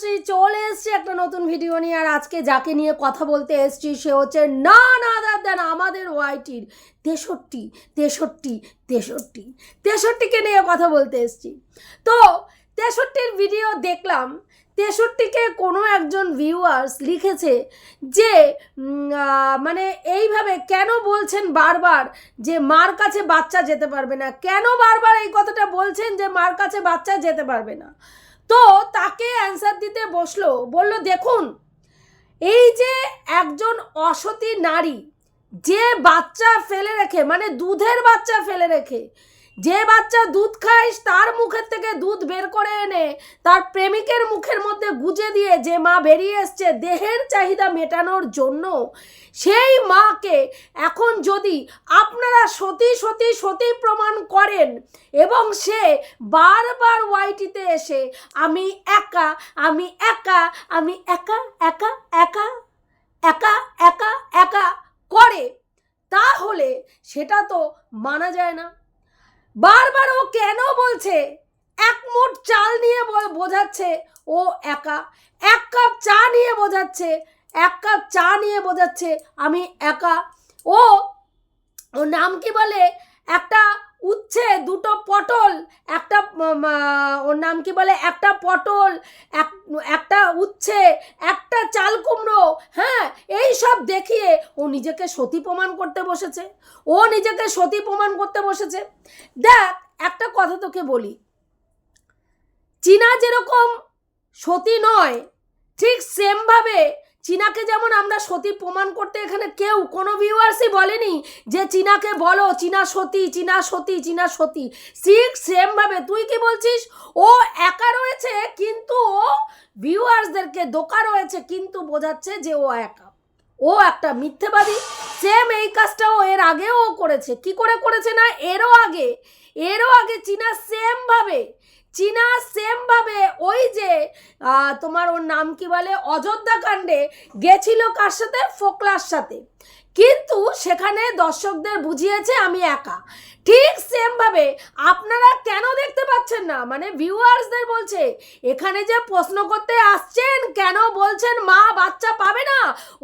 তনুশ্রী চলে এসছি একটা নতুন ভিডিও নিয়ে। আর আজকে যাকে নিয়ে কথা বলতে এসছি, সে হচ্ছে না না দাদ দেন আমাদের ওয়াইটির তেষট্টি তেষট্টি তেষট্টি। তেষট্টিকে নিয়ে কথা বলতে এসছি। তো, তেষট্টির ভিডিও দেখলাম, তেষট্টিকে কোনো একজন ভিউয়ার্স লিখেছে যে মানে এইভাবে কেন বলছেন বারবার যে মার কাছে বাচ্চা যেতে পারবে না? কেন বারবার এই কথাটা বলছেন যে মার কাছে বাচ্চা যেতে পারবে না? তো তাকে অ্যান্সার দিতে বসল, বলল, দেখুন, এই যে একজন অসতী নারী, যে বাচ্চা ফেলে রেখে মানে দুধের বাচ্চা ফেলে রেখে, যে বাচ্চা দুধ খায়, তার মুখের থেকে দুধ বের করে এনে তার প্রেমিকের মুখের মধ্যে গুজে দিয়ে যে মা বেরিয়ে এসছে দেহের চাহিদা মেটানোর জন্য, সেই মাকে এখন যদি আপনারা সতী সতী সতী প্রমাণ করেন এবং সে বারবার ওয়াইটিতে এসে, আমি একা আমি একা আমি একা একা একা একা একা একা করে, তাহলে সেটা তো মানা যায় না। বারবার ও কেন বলছে এক চাল নিয়ে বোঝাচ্ছে, ও একা। এক কাপ চা নিয়ে বোঝাচ্ছে, এক কাপ চা নিয়ে বোঝাচ্ছে, আমি একা। ও ও নাম কি বলে? একটা উচ্ছে, দুটো পটল, একটা ওর নাম কি বলে? একটা পটল, এক, একটা উচ্ছে, একটা চাল কুমড়ো হ্যাঁ এই সব দেখিয়ে ও নিজেকে সতী প্রমাণ করতে বসেছে। ও নিজেকে সতী প্রমাণ করতে বসেছে। দেখ, একটা কথা তোকে বলি। চীনা যেরকম সতী নয়, ঠিক সেমভাবে চীনাকে যেমন আমরা সতী প্রমাণ করতে এখানে কেউ, কোনো ভিউয়ার্সই বলেনি যে চীনাকে বলো, চীনা সতী চীনা সতী চীনা সতী। ঠিক সেমভাবে, তুই কি বলছিস? ও একা রয়েছে, কিন্তু ও ভিউয়ার্সদেরকে দোকা রয়েছে, কিন্তু বোঝাচ্ছে যে ও একা। ও একটা মিথ্যেবাদী সেম এই কাজটা ও এর আগেও করেছে। কি করে করেছে না? এরও আগে এরও আগে চীনা সেমভাবে চীনা সেমভাবে ওই যে তোমার ওর নাম কি বলে? অযোধ্যা কাণ্ডে গেছিল কার সাথে? ফোকলার সাথে। কিন্তু সেখানে দর্শকদের বুঝিয়েছে আমি একা। ঠিক সেমভাবে আপনারা কেন দেখতে পাচ্ছেন না? মানে ভিউয়ার্সদের বলছে, এখানে যে প্রশ্ন করতে আসছেন, কেন বলছেন মা বাচ্চা পাবে না?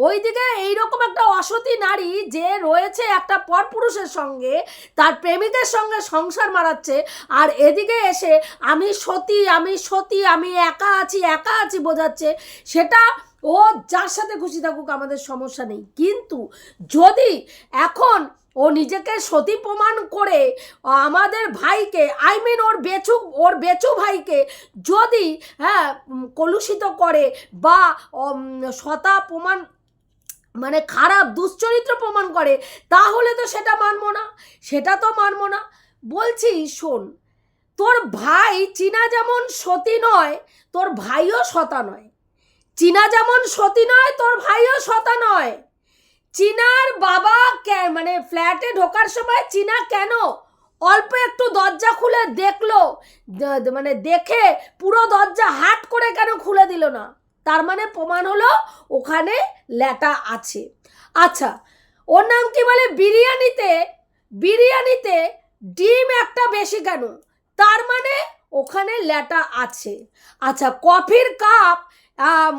ওইদিকে এইরকম একটা অসতী নারী যে রয়েছে একটা পরপুরুষের সঙ্গে, তার প্রেমিকের সঙ্গে সংসার মারাচ্ছে, আর এদিকে এসে, আমি সতী আমি সতী, আমি একা আছি একা আছি বোঝাচ্ছে। সেটা ও যার সাথে খুশি থাকুক, আমাদের সমস্যা নেই। কিন্তু যদি এখন ও নিজেকে সতী প্রমাণ করে আমাদের ভাইকে আই মিন ওর বেচু ওর বেচু ভাইকে যদি হ্যাঁ কলুষিত করে বা সতা প্রমাণ মানে খারাপ, দুশ্চরিত্র প্রমাণ করে, তাহলে তো সেটা মানবো না। সেটা তো মানবো না। বলছি, শোন, তোর ভাই চীনা যেমন সতী নয়, তোর ভাইও সতা নয়। চীনা যেমন সতী নয়, তোর ভাইও সতা নয়। চীনার বাবা মানে ফ্ল্যাটে ঢোকার সময় চীনা কেন? অল্প একটু দরজা খুলে দেখল মানে দেখে পুরো দরজা হাট করে কেন খুলে দিল না? তার মানে প্রমাণ হলো ওখানে ল্যাটা আছে। আচ্ছা ওর নাম কি বলে? বিরিয়ানিতে বিরিয়ানিতে ডিম একটা বেশি কেন? তার মানে ওখানে ল্যাটা আছে। আচ্ছা কফির কাপ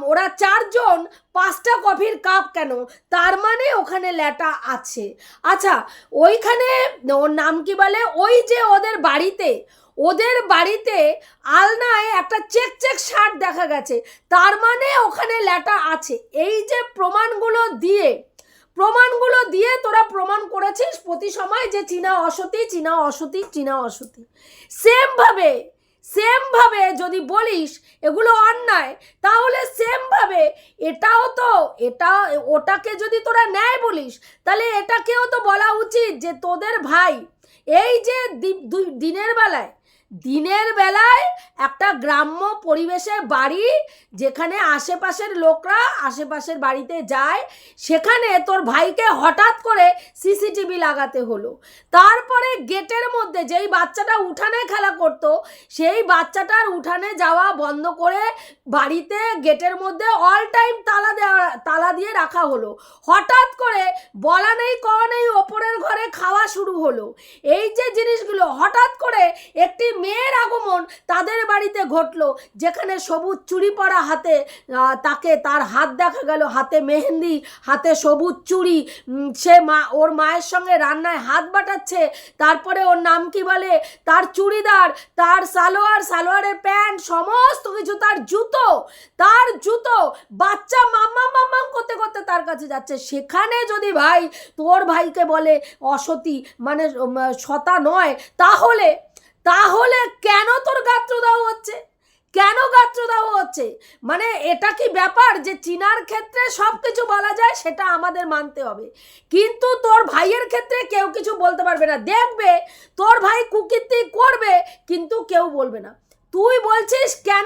ওরা চারজন পাঁচটা কফির কাপ কেন? তার মানে ওখানে ল্যাটা আছে। আচ্ছা ওইখানে ওর নাম কি বলে? ওই যে ওদের বাড়িতে ওদের বাড়িতে আলনায় একটা চেক চেক শার্ট দেখা গেছে। তার মানে ওখানে ল্যাটা আছে। এই যে প্রমাণগুলো দিয়ে প্রমাণগুলো দিয়ে তোরা প্রমাণ করেছিস প্রতি সময় যে চীনা অসতী চীনা অসতী চীনা অসতী। সেমভাবে সেমভাবে যদি বলিস এগুলো অন্যায়, তাহলে সেমভাবে এটাও তো, এটা, ওটাকে যদি তোরা ন্যায় বলিস, তাহলে এটাকেও তো বলা উচিত যে তোদের ভাই, এই যে দিনের বেলায় দিনের বেলায় একটা গ্রাম্য পরিবেশে বাড়ি যেখানে আশেপাশের লোকরা আশেপাশের বাড়িতে যায়, সেখানে তোর ভাইকে হঠাৎ করে সিসিটিভি লাগাতে হলো। তারপরে গেটের মধ্যে যেই বাচ্চাটা উঠানে খেলা করত, সেই বাচ্চাটার উঠানে যাওয়া বন্ধ করে বাড়িতে গেটের মধ্যে অল টাইম তালা দেওয়া, তালা দিয়ে রাখা হলো। হঠাৎ করে বলা নেই কওয়া নেই, ওপরের ঘরে খাওয়া শুরু হলো। এই যে জিনিসগুলো, হঠাৎ করে একটি মেয়ের আগমন তাদের বাড়িতে ঘটলো। যেখানে সবুজ চুড়ি পরা হাতে তাকে তার হাত দেখা গেল। হাতে মেহেন্দি, হাতে সবুজ চুড়ি। সে মা, ওর মায়ের সঙ্গে রান্নায় হাত বাটাচ্ছে। তারপরে ওর নাম কি বলে? তার চুড়িদার, তার সালোয়ার, সালোয়ারের প্যান্ট, সমস্ত কিছু, তার জুতো তার জুতো। বাচ্চা মাম্মা মাম্মাম করতে করতে তার কাছে যাচ্ছে। সেখানে যদি ভাই তোর ভাইকে বলে, অসতী মানে সতা নয়, তাহলে তাহলে কেন তোর গাত্র গাত্রদাহ হচ্ছে? কেন গাত্র গাত্রদাহ হচ্ছে? মানে এটা কি ব্যাপার যে চীনার ক্ষেত্রে সব কিছু বলা যায়? সেটা আমাদের মানতে হবে। কিন্তু তোর ভাইয়ের ক্ষেত্রে কেউ কিছু বলতে পারবে না। দেখবে, তোর ভাই কুকীর্তি করবে, কিন্তু কেউ বলবে না। তুই বলছিস কেন?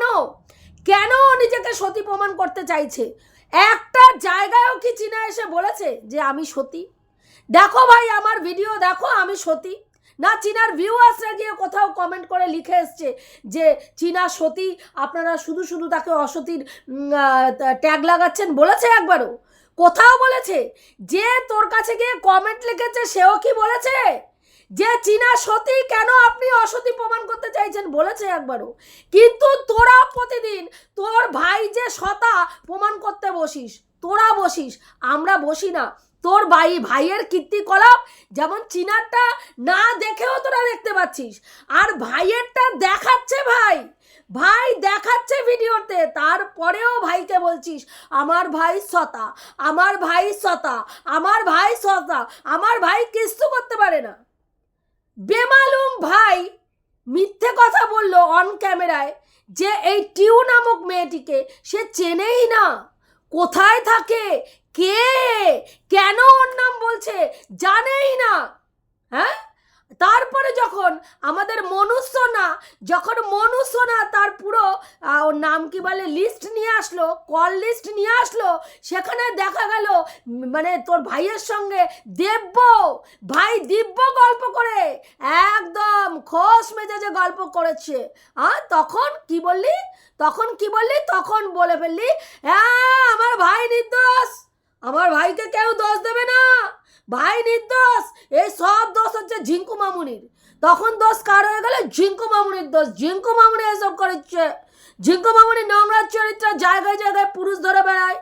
কেন নিজেকে সতী প্রমাণ করতে চাইছে? একটা জায়গায়ও কি চীনা এসে বলেছে যে আমি সতী? দেখো ভাই, আমার ভিডিও দেখো, আমি সতী। না, চীনার ভিউয়ার্সরা গিয়ে কোথাও কমেন্ট করে লিখে এসছে যে, চীনা সতী, আপনারা শুধু শুধু তাকে অসতীর ট্যাগ লাগাচ্ছেন বলেছে একবারও? কোথাও বলেছে? যে তোর কাছে গিয়ে কমেন্ট লিখেছে, সেও কি বলেছে? যে চীনা সতী, কেন আপনি অসতী প্রমাণ করতে চাইছেন বলেছে একবারও? কিন্তু তোরা প্রতিদিন তোর ভাই যে সতা প্রমাণ করতে বসিস, তোরা বসিস, আমরা বসি না। তোর ভাই, ভাইয়ের কীর্তিকলাপ যেমন চিনারটা না দেখেও তোরা দেখতে পাচ্ছিস। আর ভাইয়েরটা দেখাচ্ছে ভাই। ভাই দেখাচ্ছে ভিডিওতে, তারপরেও ভাইকে বলছিস, আমার ভাই সতা, আমার ভাই সতা, আমার ভাই সতা, আমার ভাই কিস্তু করতে পারে না। বেমালুম ভাই মিথ্যে কথা বলল অন ক্যামেরায় যে এই টিউ নামক মেয়েটিকে সে চেনেই না। কোথায় থাকে? কে? কেন ওর নাম বলছে? জানেই না। হ্যাঁ? তারপরে যখন আমাদের মনুষ্যনা যখন মনুষ্যনা তার পুরো ওর নাম কি বলে লিস্ট নিয়ে আসলো কল লিস্ট নিয়ে আসলো, সেখানে দেখা গেল মানে তোর ভাইয়ের সঙ্গে দেব্য, ভাই দিব্য গল্প করে, একদম খোশ মেজাজে গল্প করেছে। হ্যাঁ তখন কি বললি? তখন কি বললি? তখন বলে ফেললি হ্যাঁ আমার ভাই নির্দোষ। আমার ভাইকে কেউ দোষ দেবে না। ভাই নির্দোষ এই সব দোষ হচ্ছে ঝিঙ্কু মামুনির। তখন দোষ কার হয়ে গেল? ঝিঙ্কু মামুনির দোষ। ঝিঙ্কু মামুনি এসব করেছে। ঝিঙ্কু মামুনি নোংরার চরিত্র জায়গায় জায়গায় পুরুষ ধরে বেড়ায়।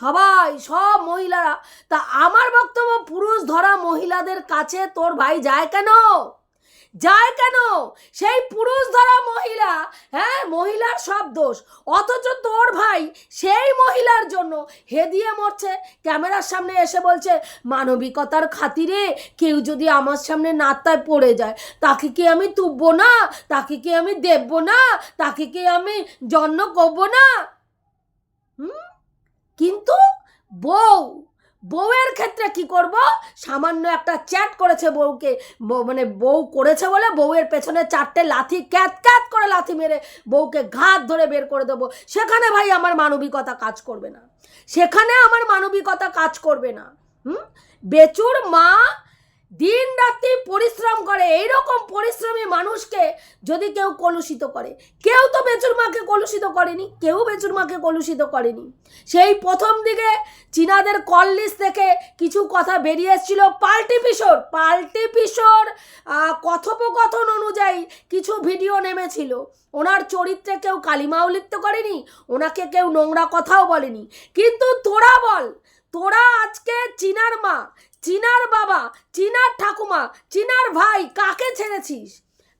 সবাই, সব মহিলারা। তা আমার বক্তব্য পুরুষ ধরা মহিলাদের কাছে তোর ভাই যায় কেন? যায় কেন? সেই পুরুষ ধরা মহিলা হ্যাঁ মহিলার সব দোষ। অথচ তোর ভাই সেই মহিলার জন্য হেদিয়ে মরছে। ক্যামেরার সামনে এসে বলছে, মানবিকতার খাতিরে কেউ যদি আমার সামনে নাত্তায় পড়ে যায়, তাকে কি আমি তুববো না? তাকে কি আমি দেববো না? তাকে কি আমি জন্ম করব না? হুম? কিন্তু বউ বউয়ের ক্ষেত্রে কি করব? সামান্য একটা চ্যাট করেছে বউকে, বউ- মানে বউ করেছে বলে বউয়ের পেছনে চারটে লাথি, ক্যাত ক্যাত করে লাথি মেরে বউকে ঘাত ধরে বের করে দেবো। সেখানে ভাই আমার মানবিকতা কাজ করবে না। সেখানে আমার মানবিকতা কাজ করবে না। হুম? বেচুর মা দিন রাত্রি পরিশ্রম করে এইরকম পরিশ্রমী মানুষকে যদি কেউ কলুষিত করে। কেউ তো বেচুর মাকে কলুষিত করেনি কেউ বেচুর মাকে কলুষিত করেনি। সেই প্রথম দিকে চীনাদের কল থেকে কিছু কথা বেরিয়ে এসেছিল পাল্টি পিশোর। পাল্টি আহ, কথোপকথন অনুযায়ী কিছু ভিডিও নেমেছিল। ওনার চরিত্রে কেউ কালিমাও লিপ্ত করেনি ওনাকে কেউ নোংরা কথাও বলেনি। কিন্তু তোরা বল তোরা আজকে চীনার মা চীনার বাবা চিনার ঠাকুমা চিনার ভাই, কাকে ছেড়েছিস?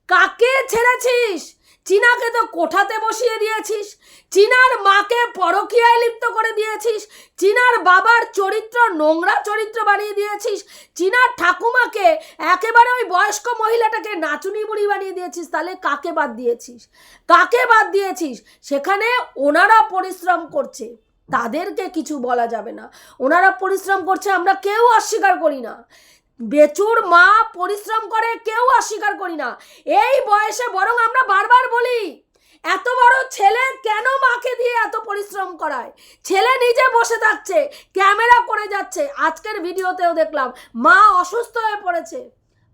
কাকে ছেড়েছিস? চীনাকে তো কোঠাতে বসিয়ে দিয়েছিস। চীনার মাকে পরকীয়ায় লিপ্ত করে দিয়েছিস। চীনার বাবার চরিত্র, নোংরা চরিত্র বানিয়ে দিয়েছিস। চীনার ঠাকুমাকে একেবারে ওই বয়স্ক মহিলাটাকে নাচুনি বুড়ি বানিয়ে দিয়েছিস। তাহলে কাকে বাদ দিয়েছিস? কাকে বাদ দিয়েছিস? সেখানে ওনারা পরিশ্রম করছে। তাদেরকে কিছু বলা যাবে না। ওনারা পরিশ্রম করছে, আমরা কেউ অস্বীকার করি না। বেচুর মা পরিশ্রম করে, কেউ অস্বীকার করি না। এই বয়সে বরং আমরা বারবার বলি, এত বড় ছেলে কেন মাকে দিয়ে এত পরিশ্রম করায়? ছেলে নিজে বসে থাকছে, ক্যামেরা করে যাচ্ছে। আজকের ভিডিওতেও দেখলাম, মা অসুস্থ হয়ে পড়েছে।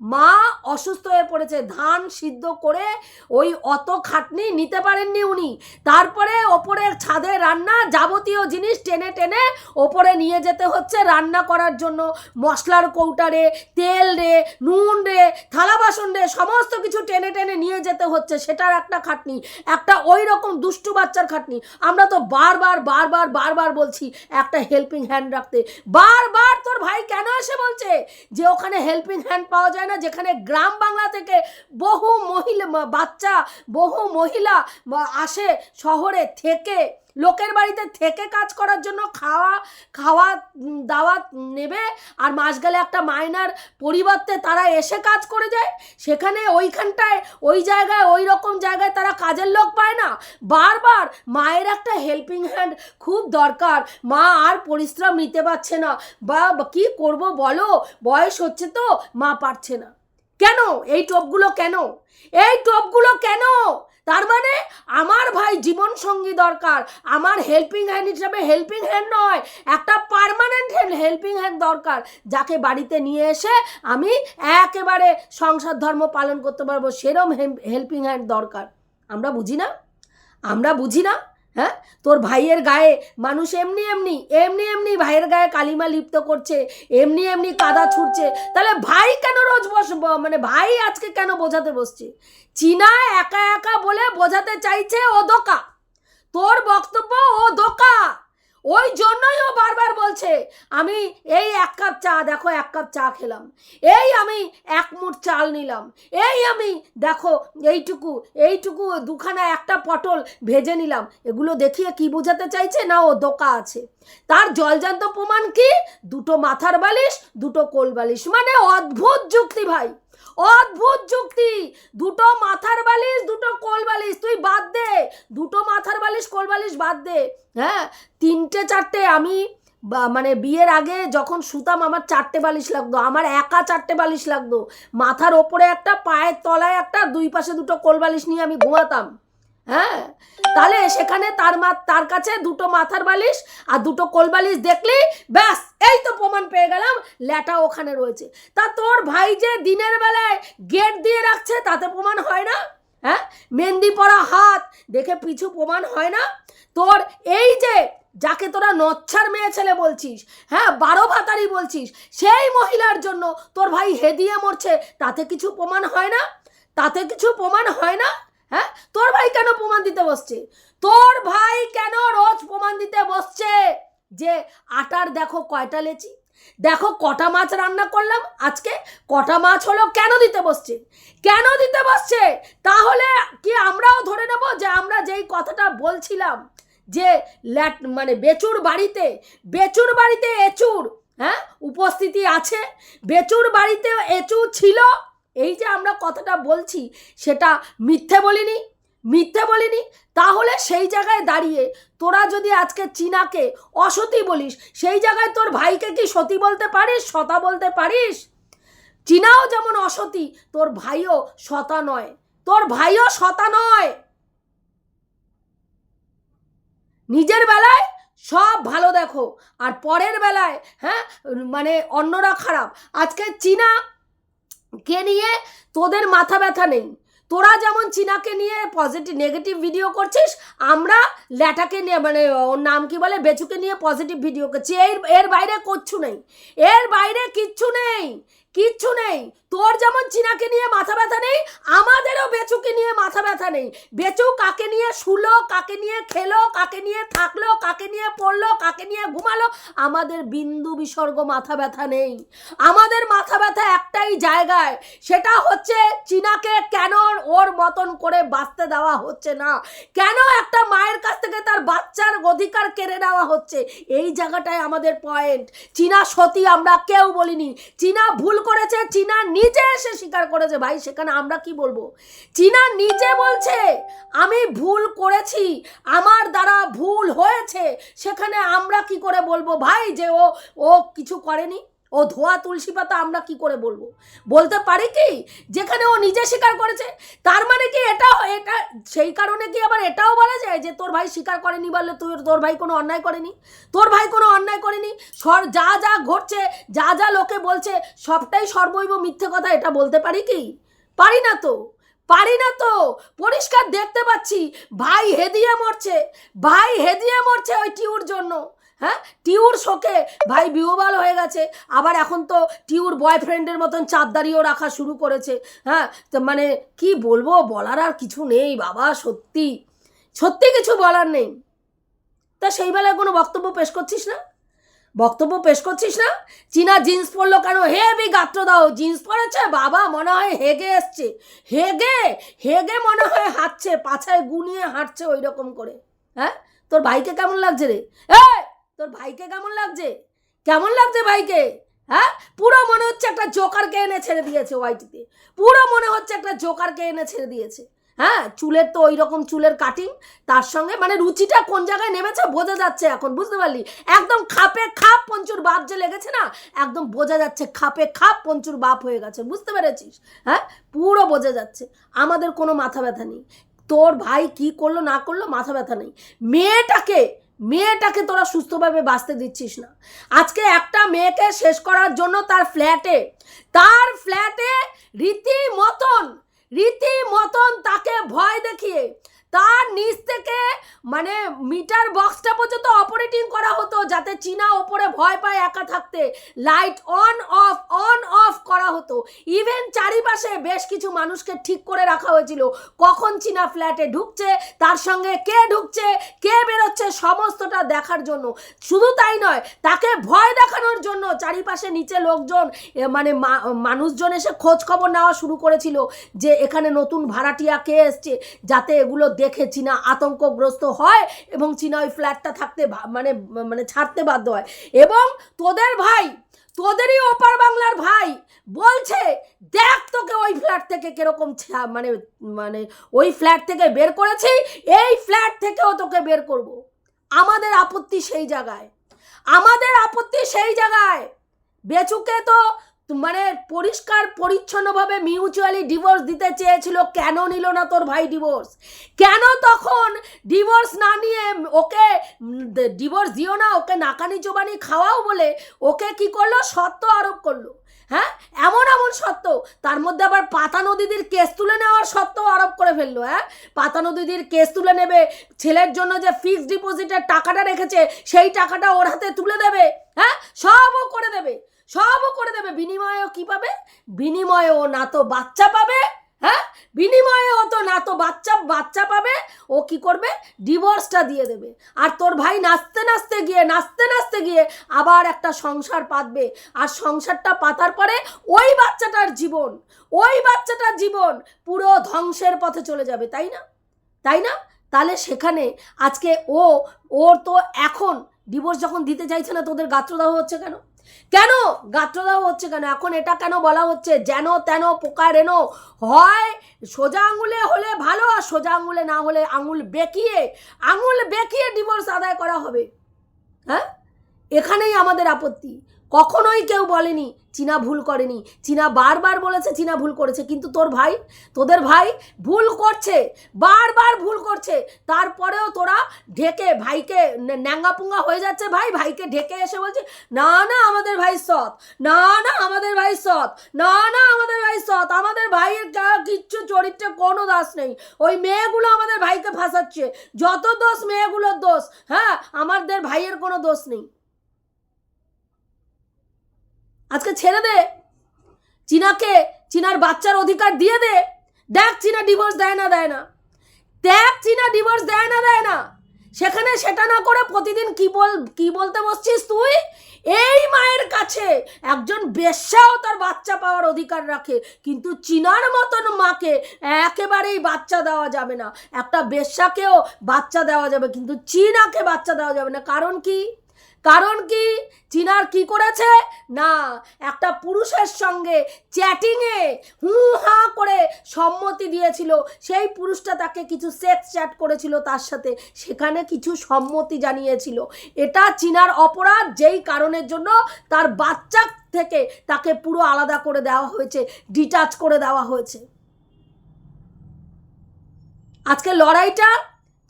মা অসুস্থ হয়ে পড়েছে, ধান সিদ্ধ করে ওই অত খাটনি নিতে পারেননি উনি। তারপরে ওপরের ছাদে রান্না যাবতীয় জিনিস টেনে টেনে ওপরে নিয়ে যেতে হচ্ছে রান্না করার জন্য। মশলার কৌটারে তেল রে, নুন রে, থালা বাসন রে, সমস্ত কিছু টেনে টেনে নিয়ে যেতে হচ্ছে। সেটার একটা খাটনি, একটা ওই রকম দুষ্টু বাচ্চার খাটনি। আমরা তো বারবার বারবার বারবার বলছি, একটা হেল্পিং হ্যান্ড রাখতে। বারবার তোর ভাই কেন এসে বলছে যে ওখানে হেল্পিং হ্যান্ড পাওয়া যায় না যেখানে গ্রাম বাংলা থেকে বহু মহিলা বাচ্চা বহু মহিলা আসে শহরে থেকে লোকের বাড়িতে থেকে কাজ করার জন্য খাওয়া খাওয়া দাওয়া নেবে আর মাস গেলে একটা মাইনার পরিবর্তে তারা এসে কাজ করে যায়। সেখানে ওইখানটায়, ওই জায়গায়, ওই রকম জায়গায় তারা কাজের লোক পায় না। বারবার মায়ের একটা হেল্পিং হ্যান্ড খুব দরকার। মা আর পরিশ্রম নিতে পারছে না। বা কি করব বলো? বয়স হচ্ছে তো, মা পারছে না। কেন? এই টপগুলো কেন? এই টপগুলো কেন? তার মানে আমার জীবন সঙ্গী দরকার। আমার হেল্পিং হ্যান্ড হিসাবে হেল্পিং হ্যান্ড নয়, একটা পারমানেন্ট হ্যান্ড হেল্পিং হ্যান্ড দরকার, যাকে বাড়িতে নিয়ে এসে আমি একেবারে সংসার ধর্ম পালন করতে পারব, সেরম হেল্পিং হ্যান্ড দরকার। আমরা বুঝি না? আমরা বুঝি না? হ্যাঁ? তোর ভাইয়ের গায়ে মানুষ এমনি এমনি এমনি এমনি ভাইয়ের গায়ে কালিমা লিপ্ত করছে, এমনি এমনি কাদা ছুটছে। তাহলে ভাই কেন রোজ বস মানে ভাই আজকে কেন বোঝাতে বসছে? চীনা একা একা বলে বোঝাতে চাইছে ও দোকা তোর বক্তব্য ও দোকা ওই জন্যই ও বারবার বলছে, আমি এই এক কাপ চা, দেখো এক কাপ চা খেলাম। এই আমি এক মুঠ চাল নিলাম। এই আমি, দেখো, এইটুকু এইটুকু, দুখানা একটা পটল ভেজে নিলাম। এগুলো দেখিয়ে কি বোঝাতে চাইছে? না, ও দোকা আছে। তার জলজান্ত প্রমাণ কি? দুটো মাথার বালিশ, দুটো কোল বালিশ। মানে অদ্ভুত যুক্তি ভাই। অদ্ভুত যুক্তি। দুটো মাথার বালিশ, দুটো কোল বালিশ। তুই বাদ দে। দুটো মাথার বালিশ, কোল বালিশ বাদ দে। হ্যাঁ? তিনটে, চারটে। আমি বা- মানে বিয়ের আগে যখন শুতাম, আমার চারটে বালিশ লাগতো। আমার একা চারটে বালিশ লাগতো। মাথার ওপরে একটা, পায়ের তলায় একটা, দুই পাশে দুটো কোল বালিশ নিয়ে আমি ঘুমাতাম। হ্যাঁ? তাহলে সেখানে তার মা তার কাছে দুটো মাথার বালিশ আর দুটো কোল বালিশ দেখলি, ব্যাস, এই তো প্রমাণ পেয়ে গেলাম, ল্যাটা ওখানে রয়েছে। তা তোর ভাই যে দিনের বেলায় গেট দিয়ে রাখছে, তাতে প্রমাণ হয় না? হ্যাঁ? মেহেন্দি পরা হাত দেখে পিছু প্রমাণ হয় না? তোর এই যে যাকে তোরা নচ্ছার মেয়ে ছেলে বলছিস হ্যাঁ বারো ভাতারি বলছিস, সেই মহিলার জন্য তোর ভাই হেদিয়ে মরছে, তাতে কিছু প্রমাণ হয় না? তাতে কিছু প্রমাণ হয় না? হ্যাঁ? তোর ভাই কেন প্রমাণ দিতে বসছে? তোর ভাই কেন রোজ প্রমাণ দিতে বসছে? যে আটার দেখো কয়টা লেচি? দেখো কটা মাছ রান্না করলাম আজকে, কটা মাছ হলো কেন দিতে বসছে? কেন দিতে বসছে? তাহলে কি আমরাও ধরে নেব যে আমরা যেই কথাটা বলছিলাম যে ল্যাট মানে বেচুর বাড়িতে বেচুর বাড়িতে এচুর হ্যাঁ? উপস্থিতি আছে। বেচুর বাড়িতে এচু ছিল এই যে আমরা কথাটা বলছি, সেটা মিথ্যে বলিনি মিথ্যে বলিনি, তাহলে সেই জায়গায় দাঁড়িয়ে তোরা যদি আজকে চীনাকে অসতী বলিস, সেই জায়গায় তোর ভাইকে কি সতী বলতে পারিস, সতা বলতে পারিস? চীনাও যেমন অসতী, তোর ভাইও সতা নয়। তোর ভাইও সতা নয়। নিজের বেলায় সব ভালো দেখো, আর পরের বেলায় হ্যাঁ মানে অন্যরা খারাপ। আজকে চীনা কে নিয়ে? তোদের মাথা ব্যথা নেই। তোরা যেমন চীনাকে নিয়ে পজিটিভ নেগেটিভ ভিডিও করছিস, আমরা ল্যাটাকে নিয়ে মানে ওর নাম কি বলে? বেচুকে নিয়ে পজিটিভ ভিডিও করছি। এর এর বাইরে কচ্ছু নেই। এর বাইরে কিচ্ছু নেই। কিচ্ছু নেই। তোর যেমন চীনাকে নিয়ে মাথা ব্যথা নেই, আমাদেরও বেচুকে নিয়ে মাথা ব্যথা নেই। বেচু কাকে নিয়ে শুলো, কাকে নিয়ে খেলো, কাকে নিয়ে থাকল, কাকে নিয়ে পড়ল, কাকে নিয়ে ঘুমালো, আমাদের বিন্দু বিসর্গ মাথা ব্যথা নেই। আমাদের মাথা ব্যথা একটাই জায়গায়, সেটা হচ্ছে চীনাকে কেন ওর মতন করে বাঁচতে দেওয়া হচ্ছে না? কেন একটা মায়ের কাছ থেকে তার বাচ্চার অধিকার কেড়ে নেওয়া হচ্ছে? এই জায়গাটায় আমাদের পয়েন্ট চীনা সতী আমরা কেউ বলিনি। চীনা ভুল করেছে, চীনা নিজে এসে স্বীকার করেছে। ভাই, সেখানে আমরা কি বলব? চীনা নিজে বলছে, আমি ভুল করেছি, আমার দ্বারা ভুল হয়েছে। সেখানে আমরা কি করে বলব? ভাই, যে ও ও কিছু করেনি? ও ধোয়া তুলসী পাতা আমরা কি করে বলব? বলতে পারি কি? যেখানে ও নিজে স্বীকার করেছে, তার মানে কি এটা এটা সেই কারণে কি আবার এটাও বলা যায় যে তোর ভাই স্বীকার করেনি বললে তুই তোর ভাই কোনো অন্যায় করেনি? তোর ভাই কোনো অন্যায় করেনি? সর, যা যা ঘটছে, যা যা লোকে বলছে, সবটাই সর্বৈব মিথ্যে কথা, এটা বলতে পারি কি? পারি না তো। পারি না তো। পরিষ্কার দেখতে পাচ্ছি, ভাই হেদিয়ে মরছে, ভাই হেদিয়ে মরছে ওই টিউর জন্য। হ্যাঁ? টিউর শোকে। ভাই, বিহবাল হয়ে গেছে। আবার এখন তো টিউর বয়ফ্রেন্ডের মতন চাঁদদারিও রাখা শুরু করেছে। হ্যাঁ? তো মানে কি বলব, বলার আর কিছু নেই বাবা, সত্যি। সত্যি কিছু বলার নেই। তা সেই বেলায় কোনো বক্তব্য পেশ করছিস না? বক্তব্য পেশ করছিস না? চীনা জিন্স পরলো কেন? হে হেভি গাত্র দাও। জিন্স পরেছে? বাবা, মনে হয় হেগে এসছে। হেগে? হেগে মনে হয় হাঁটছে। পাছায় গুনিয়ে হাঁটছে ওই রকম করে। হ্যাঁ? তোর ভাইকে কেমন লাগছে রে? এই! তোর ভাইকে কেমন লাগছে? কেমন লাগছে ভাইকে? হ্যাঁ? পুরো মনে হচ্ছে একটা জোকারকে এনে ছেড়ে দিয়েছে ওয়াইটিতে। পুরো মনে হচ্ছে একটা জোকারকে এনে ছেড়ে দিয়েছে। হ্যাঁ? চুলের তো ওই রকম চুলের কাটিং তার সঙ্গে মানে রুচিটা কোন জায়গায় নেমেছে বোঝা যাচ্ছে এখন, বুঝতে পারলি? একদম খাপে খাপ পঞ্চুর বাপ যে লেগেছে না, একদম বোঝা যাচ্ছে খাপে খাপ পঞ্চুর বাপ হয়ে গেছে, বুঝতে পেরেছিস? হ্যাঁ? পুরো বোঝা যাচ্ছে। আমাদের কোনো মাথা ব্যথা নেই। তোর ভাই কি করল না করল মাথা ব্যথা নেই। মেয়েটাকে মেয়েটাকে তোরা সুস্থভাবে বাঁচতে দিচ্ছিস না। আজকে একটা মেয়েকে শেষ করার জন্য তার ফ্ল্যাটে তার ফ্ল্যাটে রীতি মতন রীতি মতন তাকে ভয় দেখিয়ে তার নিচ থেকে মানে মিটার বক্সটা পর্যন্ত অপারেটিং করা হতো, যাতে চীনা ওপরে ভয় পায় একা থাকতে। Light on off on off করা হতো। ইভেন চারিপাশে বেশ কিছু মানুষকে ঠিক করে রাখা হয়েছিল। কখন চীনা ফ্ল্যাটে ঢুকছে, তার সঙ্গে কে ঢুকছে, কে বেরোচ্ছে, সমস্তটা দেখার জন্য। শুধু তাই নয়, তাকে ভয় দেখানোর জন্য চারিপাশে নিচে লোকজন মানে মানুষজন এসে খোঁজ খবর নেওয়া শুরু করেছিল যে এখানে নতুন ভাড়াটিয়া কে এসছে, যাতে এগুলো দেখে চীনা আতঙ্কগ্রস্ত হয় এবং চীনা ওই ফ্ল্যাটটা থাকতে মানে মানে ছাড়তে বাধ্য হয়। এবং তোদের ভাই, তোদেরই ওপার বাংলার ভাই বলছে, দেখ তোকে ওই ফ্ল্যাট থেকে কীরকম মানে মানে ওই ফ্ল্যাট থেকে বের করেছি, এই ফ্ল্যাট থেকেও তোকে বের করব। আমাদের আপত্তি সেই জায়গায়। আমাদের আপত্তি সেই জায়গায়। বেচুকে তো মানে পরিষ্কার, পরিচ্ছন্নভাবে মিউচুয়ালি ডিভোর্স দিতে চেয়েছিল, কেন নিল না তোর ভাই ডিভোর্স কেন তখন ডিভোর্স না নিয়ে ওকে ডিভোর্স দিও না, ওকে নাকানি চোবানি খাওয়াও বলে ওকে কি করল? সত্য আরোপ করল। হ্যাঁ? এমন এমন সত্য। তার মধ্যে আবার পাতা নদীদের কেস তুলে নেওয়ার সত্য আরোপ করে ফেলল হ্যাঁ? পাতা নদীদের কেস তুলে নেবে, ছেলের জন্য যে ফিক্সড ডিপোজিটের টাকাটা রেখেছে, সেই টাকাটা ওর হাতে তুলে দেবে হ্যাঁ? সবও করে দেবে। সবও করে দেবে। বিনিময়েও কি পাবে? বিনিময়ে ও না তো বাচ্চা পাবে হ্যাঁ? বিনিময়ে ও তো না তো বাচ্চা বাচ্চা পাবে। ও কি করবে? ডিভোর্সটা দিয়ে দেবে। আর তোর ভাই নাচতে নাচতে গিয়ে, নাচতে নাচতে গিয়ে আবার একটা সংসার পাতবে। আর সংসারটা পাতার পরে ওই বাচ্চাটার জীবন, ওই বাচ্চাটার জীবন পুরো ধ্বংসের পথে চলে যাবে, তাই না? তাই না? তাহলে সেখানে আজকে ও, ওর তো এখন ডিভোর্স যখন দিতে চাইছে না, তোদের গাত্রদাহ হচ্ছে কেন? কেন? গাত্রদাহ হচ্ছে কেন? এখন এটা কেন বলা হচ্ছে? যেন তেন পোকা রেনো হয় সোজা আঙুলে হলে ভালো, আর সোজা আঙুলে না হলে আঙুল বেঁকিয়ে আঙুল বেঁকিয়ে ডিভোর্স আদায় করা হবে। হ্যাঁ? এখানেই আমাদের আপত্তি। কখনোই কেউ বলেনি, চীনা ভুল করেনি। চীনা বারবার বলেছে, চীনা ভুল করেছে। কিন্তু তোর ভাই, তোদের ভাই ভুল করছে, বারবার ভুল করছে। তারপরেও তোরা ঢেকে ভাইকে ন্যা- ন্যাঙ্গাপুঙ্গা হয়ে যাচ্ছে ভাই। ভাইকে ঢেকে এসে বলছে, না না, আমাদের ভাই সৎ। না না, আমাদের ভাই সৎ। না না, আমাদের ভাই সৎ। আমাদের ভাইয়ের কিচ্ছু চরিত্রে কোনো দোষ নেই। ওই মেয়েগুলো আমাদের ভাইকে ফাঁসাচ্ছে। যত দোষ মেয়েগুলোর দোষ হ্যাঁ আমাদের ভাইয়ের কোনো দোষ নেই। আজকে ছেড়ে দে। চীনাকে, চীনার বাচ্চার অধিকার দিয়ে দে। দেখ চীনা ডিভোর্স দেয় না দেয় না। দেখ চীনা ডিভোর্স দেয় না দেয় না। সেখানে সেটা না করে প্রতিদিন কি বল, কি বলতে বসছিস তুই? এই মায়ের কাছে একজন বেশ্যাও তার বাচ্চা পাওয়ার অধিকার রাখে, কিন্তু চীনার মতন মাকে একেবারেই বাচ্চা দেওয়া যাবে না। একটা বেশ্যাকেও বাচ্চা দেওয়া যাবে, কিন্তু চীনাকে বাচ্চা দেওয়া যাবে না। কারণ কি? কারণ কি? চিনার কি করেছে? না, একটা পুরুষের সঙ্গে চ্যাটিংয়ে হু হা করে সম্মতি দিয়েছিল। সেই পুরুষটা তাকে কিছু সেক্স চ্যাট করেছিল তার সাথে। সেখানে কিছু সম্মতি জানিয়েছিল। এটা চিনার অপরাধ, যেই কারণের জন্য তার বাচ্চা থেকে তাকে পুরো আলাদা করে দেওয়া হয়েছে, ডিটাচ করে দেওয়া হয়েছে। আজকে লড়াইটা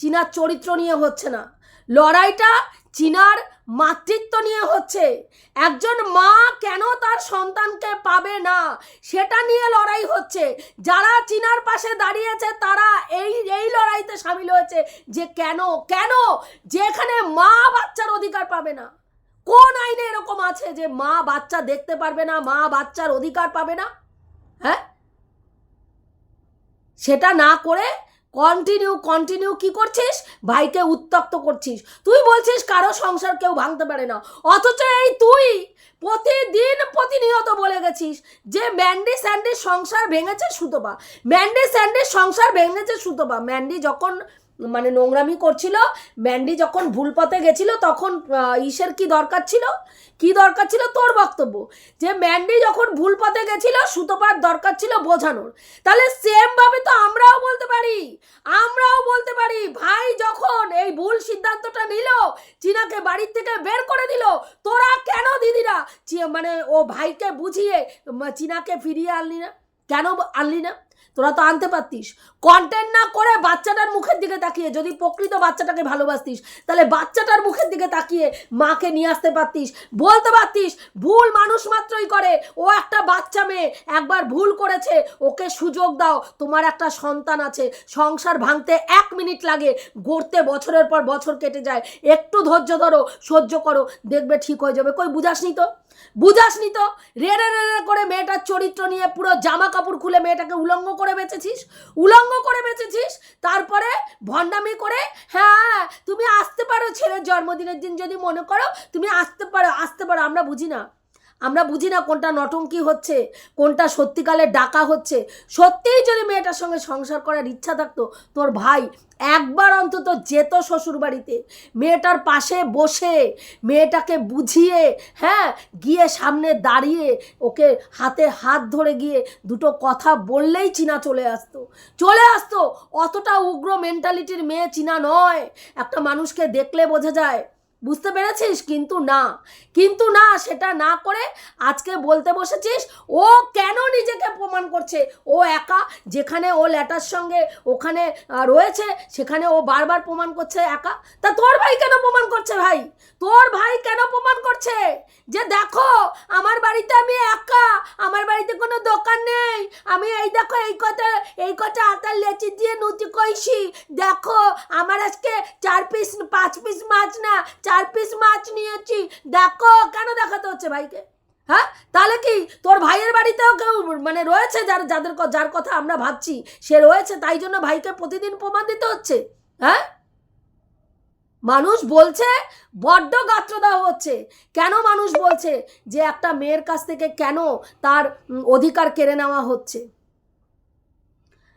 চীনার চরিত্র নিয়ে হচ্ছে না। লড়াইটা চীনার মাতৃত্ব নিয়ে হচ্ছে। একজন মা কেন তার সন্তানকে পাবে না? সেটা নিয়ে লড়াই হচ্ছে। যারা চীনার পাশে দাঁড়িয়েছে, তারা এই এই লড়াইতে সামিল হয়েছে যে কেন কেন? যেখানে মা বাচ্চার অধিকার পাবে না। কোন আইনে এরকম আছে যে মা বাচ্চা দেখতে পারবে না, মা বাচ্চার অধিকার পাবে না? হ্যাঁ? সেটা না করে কন্টিনিউ কন্টিনিউ কি করছিস? ভাইকে উত্তক্ত করছিস। তুই বলছিস কারও সংসার কেউ ভাঙতে পারে না। অথচ এই তুই প্রতিদিন প্রতিনিয়ত বলে গেছিস যে ম্যান্ডি স্যান্ডির সংসার ভেঙেছে সুতোবা ম্যান্ডি স্যান্ডির সংসার ভেঙেছে সুতোবা ম্যান্ডি যখন মানে নোংরামি করছিল ম্যান্ডি যখন ভুল পথে গেছিল তখন ইসের কি দরকার ছিল? কি দরকার ছিল? তোর বক্তব্য। যে ম্যান্ডি যখন ভুল পথে গেছিল, সুতোপার দরকার ছিল বোঝানোর। তাহলে সেম ভাবে তো আমরাও বলতে পারি, আমরাও বলতে পারি, ভাই যখন এই ভুল সিদ্ধান্তটা নিল, চীনাকে বাড়ির থেকে বের করে দিল, তোরা কেন দিদিরা? মানে ও ভাইকে বুঝিয়ে চীনাকে ফিরিয়ে আনলি না? কেন আনলি না? তোরা তো আনতে পারতিস। কন্টেন্ট না করে বাচ্চাটার মুখের দিকে তাকিয়ে, যদি প্রকৃত বাচ্চাটাকে ভালোবাসতিস, তাহলে বাচ্চাটার মুখের দিকে তাকিয়ে মাকে নিয়ে আসতে পারতিস। বলতে পারতিস, ভুল মানুষ মাত্রই করে। ও একটা বাচ্চা মেয়ে, একবার ভুল করেছে, ওকে সুযোগ দাও। তোমার একটা সন্তান আছে, সংসার ভাঙতে এক মিনিট লাগে, গড়তে বছরের পর বছর কেটে যায়। একটু ধৈর্য ধরো, সহ্য করো, দেখবে ঠিক হয়ে যাবে। কই, বুঝাসনি তো? বুঝাসনি তো? রেড়ে রেড়ে করে মেয়েটার চরিত্র নিয়ে পুরো জামা কাপড় খুলে মেয়েটাকে উলঙ্গ করে বেঁচেছিস? উলঙ্গ করে বেঁচেছিস? তারপরে ভণ্ডামি করে হ্যাঁ তুমি আসতে পারো ছেলের জন্মদিনের দিন যদি মনে করো, তুমি আসতে পারো আসতে পারো, আমরা বুঝি না। আমরা বুঝি না কোনটা নটঙ্কি হচ্ছে, কোনটা সত্যিকালে ডাকা হচ্ছে। সত্যিই যদি মেয়েটার সঙ্গে সংসার করার ইচ্ছা থাকতো, তোর ভাই একবার অন্তত যেত শ্বশুর বাড়িতে মেয়েটার পাশে বসে, মেয়েটাকে বুঝিয়ে হ্যাঁ গিয়ে সামনে দাঁড়িয়ে, ওকে হাতে হাত ধরে গিয়ে দুটো কথা বললেই চীনা চলে আসতো। চলে আসতো, অতটা উগ্র মেন্টালিটির মেয়ে চীনা নয়। একটা মানুষকে দেখলে বোঝা যায় বুঝতে পেরেছিস? কিন্তু না। কিন্তু না, সেটা না করে আজকে বলতে বসেছিস, ও কেন নিজেকে প্রমাণ করছে? ও একা, যেখানে ও ল্যাটার সঙ্গে ওখানে রয়েছে, সেখানে ও বারবার প্রমাণ করছে একা? তা তোর ভাই কেন প্রমাণ করছে ভাই? তোর ভাই কেন প্রমাণ করছে? যে দেখো, আমার বাড়িতে আমি একা, আমার বাড়িতে কোনো দোকান নেই। আমি এই দেখো, এই কথা এই কথা আটার লেচি দিয়ে নুচি কইছি। দেখো, আমার আজকে চার পিস, পাঁচ পিস মাছ না, চার পিস মাছ নিয়েছি। দেখো, কেন দেখাতে হচ্ছে ভাইকে? হ্যাঁ? তাহলে কি, তোর ভাইয়ের বাড়িতেও কেউ মানে রয়েছে যার, যাদের যার কথা আমরা ভাবছি? সে রয়েছে, তাই জন্য ভাইকে প্রতিদিন প্রমাণ দিতে হচ্ছে? হ্যাঁ? মানুষ বলছে, বড্ড গাত্রদাহ হচ্ছে। কেন মানুষ বলছে যে একটা মেয়ের কাছ থেকে কেন তার অধিকার কেড়ে নেওয়া হচ্ছে?